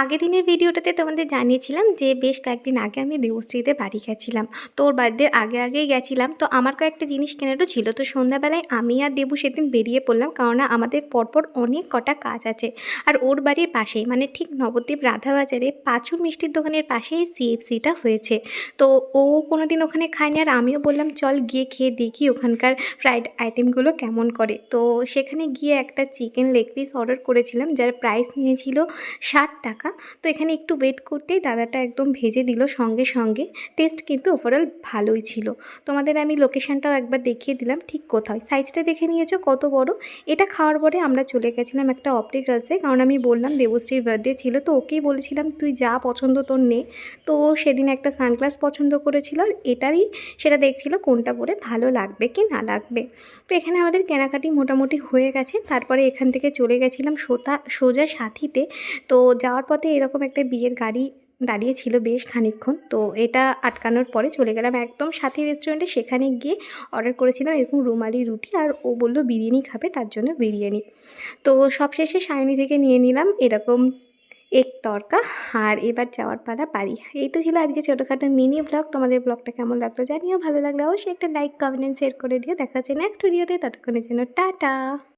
আগের দিনের ভিডিওটাতে তোমাদের জানিয়েছিলাম যে বেশ কয়েকদিন আগে আমি দেবশ্রীতে বাড়ি গেছিলাম। তো ওর আগে আগেই গেছিলাম। তো আমার কয়েকটা জিনিস কেনারও ছিল। তো সন্ধ্যাবেলায় আমি আর দেবু সেদিন বেরিয়ে পড়লাম কেননা আমাদের পরপর অনেক কটা কাজ আছে। আর ওর বাড়ির পাশেই মানে ঠিক নবদ্বীপ রাধাবাজারে পাঁচুর মিষ্টির দোকানের পাশেই সিএফসিটা হয়েছে। তো ও কোনো দিন ওখানে খায়নি আর আমিও বললাম, চল গিয়ে খেয়ে দেখি ওখানকার ফ্রাইড আইটেমগুলো কেমন করে? তো সেখানে গিয়ে একটা চিকেন লেগ পিস অর্ডার করেছিলাম, যার প্রাইস নিয়েছিল ষাট টাকা। তো এখানে একটু ওয়েট করতেই দাদাটা একদম ভেজে দিল সঙ্গে সঙ্গে। টেস্ট কিন্তু ওভারঅল ভালোই ছিল। তোমাদের আমি লোকেশানটাও একবার দেখিয়ে দিলাম, ঠিক কোথায়। সাইজটা দেখে নিয়েছো কত বড়? এটা খাওয়ার পরে আমরা চলে গেছিলাম একটা অপটিক্যালসে কারণ আমি বললাম দেবশ্রীর বার্থডে ছিল, তো ওকেই বলেছিলাম, তুই যা পছন্দ তোর নে। তো সেদিন একটা সানগ্লাস পছন্দ করেছিল আর এটারই সেটা দেখছিল কোনটা পরে ভালো লাগবে কি না লাগবে। তো এখানে আমাদের কেনাকাটি মোটামুটি হয়ে গেছে। তারপরে এখান থেকে চলে গেছিলাম সোতা, সোজা সাথীতে। তো যাওয়ার পথে এরকম একটা বিয়ের গাড়ি দাঁড়িয়ে ছিল বেশ খানিকক্ষণ। তো এটা আটকানোর পরে চলে গেলাম একদম সাথী রেস্টুরেন্টে সেখানে গিয়ে অর্ডার করেছিলাম এরকম রুমালি রুটি আর ও বলল বিরিয়ানি খাবে, তার জন্য বিরিয়ানি। তো সবশেষে সায়নি থেকে নিয়ে নিলাম এরকম এক তরকা আর এবার যাওয়ার পালা বাড়ি। এই তো ছিল আজকে ছোটোখাটো মিনি ব্লগ তোমাদের ব্লগটা কেমন লাগল জানিও। ভালো লাগলে অবশ্যই একটা লাইক কমেন্ট শেয়ার করে দিও। দেখা হচ্ছে নেক্সট ভিডিওতে ততক্ষণের জন্য টাটা!